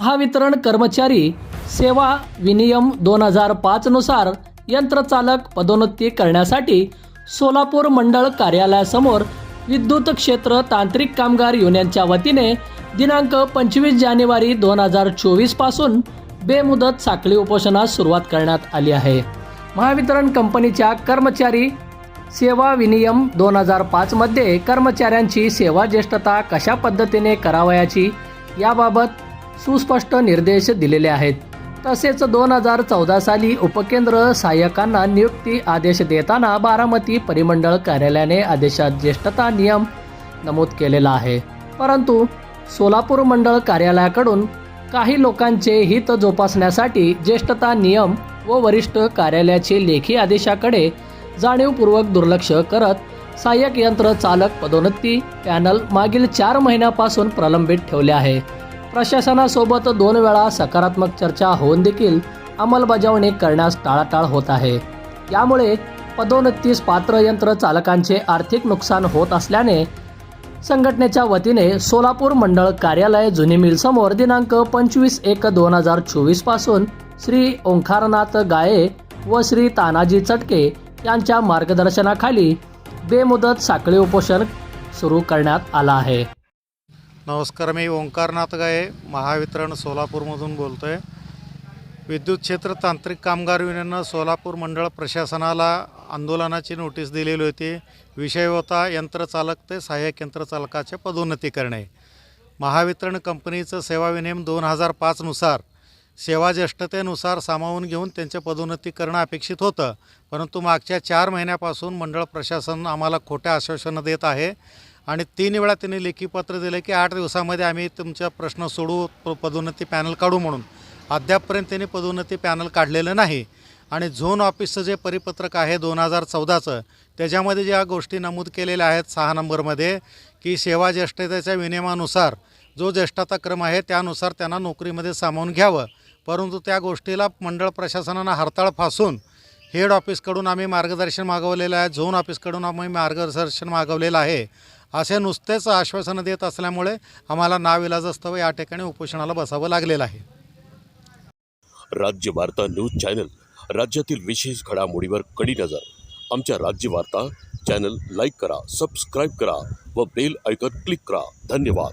महावितरण कर्मचारी सेवा विनियम दोन हजार पाचनुसार यंत्रचालक पदोन्नती करण्यासाठी सोलापूर मंडळ कार्यालयासमोर विद्युत क्षेत्र तांत्रिक कामगार युनियनच्या वतीने दिनांक पंचवीस जानेवारी दोन हजार चोवीसपासून बेमुदत साखळी उपोषणास सुरुवात करण्यात आली आहे. महावितरण कंपनीच्या कर्मचारी सेवा विनियम दोन हजार पाचमध्ये कर्मचाऱ्यांची सेवा ज्येष्ठता कशा पद्धतीने करावयाची याबाबत सुस्पष्ट निर्देश दिलेले आहेत. तसेच दोन हजार चौदा साली उपकेंद्र सहाय्यकांना नियुक्ती आदेश देताना बारामती परिमंडळ कार्यालयाने आदेशात ज्येष्ठता नियम नमूद केलेला आहे. परंतु सोलापूर मंडळ कार्यालयाकडून काही लोकांचे हित जोपासण्यासाठी ज्येष्ठता नियम व वरिष्ठ कार्यालयाचे लेखी आदेशाकडे जाणीवपूर्वक दुर्लक्ष करत सहाय्यक यंत्र चालक पदोन्नती पॅनल मागील चार महिन्यापासून प्रलंबित ठेवले आहे. प्रशासनासोबत दोन वेळा सकारात्मक चर्चा होऊन देखील अंमलबजावणी करण्यास टाळाटाळ होत आहे. यामुळे पदोन्नतीस पात्र यंत्र चालकांचे आर्थिक नुकसान होत असल्याने संघटनेच्या वतीने सोलापूर मंडळ कार्यालय जुनी मिलसमोर दिनांक पंचवीस एक दोन हजार चोवीसपासून श्री ओंकारनाथ गाये व श्री तानाजी चटके यांच्या मार्गदर्शनाखाली बेमुदत साखळी उपोषण सुरू करण्यात आला आहे. नमस्कार मी ओंकारनाथ गाये महावितरण सोलापूरमधून बोलतो आहे विद्युत क्षेत्र तांत्रिक कामगार युनियननं सोलापूर मंडळ प्रशासनाला आंदोलनाची नोटीस दिलेली होती. विषय होता यंत्रचालक ते सहाय्यक यंत्रचालकाचे पदोन्नती करणे महावितरण कंपनीचं सेवा विनियम दोन हजार पाचनुसार सेवा ज्येष्ठतेनुसार सामावून घेऊन त्यांचे पदोन्नती करणं अपेक्षित होतं. परंतु मागच्या चार महिन्यापासून मंडळ प्रशासन आम्हाला खोट्या आश्वासनं देत आहे. आणि तीन वेळा त्यांनी लेखी पत्र दिलं की आठ दिवसामध्ये आम्ही तुमचा प्रश्न सोडू प- पदोन्नती पॅनल काढू म्हणून. अद्यापपर्यंत त्यांनी पदोन्नती पॅनल काढलेलं नाही. आणि झोन ऑफिसचं जे परिपत्रक आहे दोन हजार चौदाचं त्याच्यामध्ये ज्या गोष्टी नमूद केलेल्या आहेत सहा नंबरमध्ये की सेवा ज्येष्ठतेच्या विनियमानुसार जो ज्येष्ठता क्रम आहे त्यानुसार त्यांना नोकरीमध्ये सामावून घ्यावं. परंतु त्या गोष्टीला मंडळ प्रशासनानं हरताळ फासून हेड ऑफिसकडून आम्ही मार्गदर्शन मागवलेलं आहे झोन ऑफिसकडून आम्ही मार्गदर्शन मागवलेलं आहे. असे नुसतेच आश्वासनं देत असल्यामुळे आम्हाला नाविलाजस्तव या ठिकाणी उपोषणाला बसावं लागलेलं आहे. राज्य वार्ता न्यूज चॅनल राज्यातील विशेष घडामोडीवर कडी नजर. आमच्या राज्य वार्ता चॅनल लाईक करा सबस्क्राईब करा व बेल ऐकत क्लिक करा. धन्यवाद.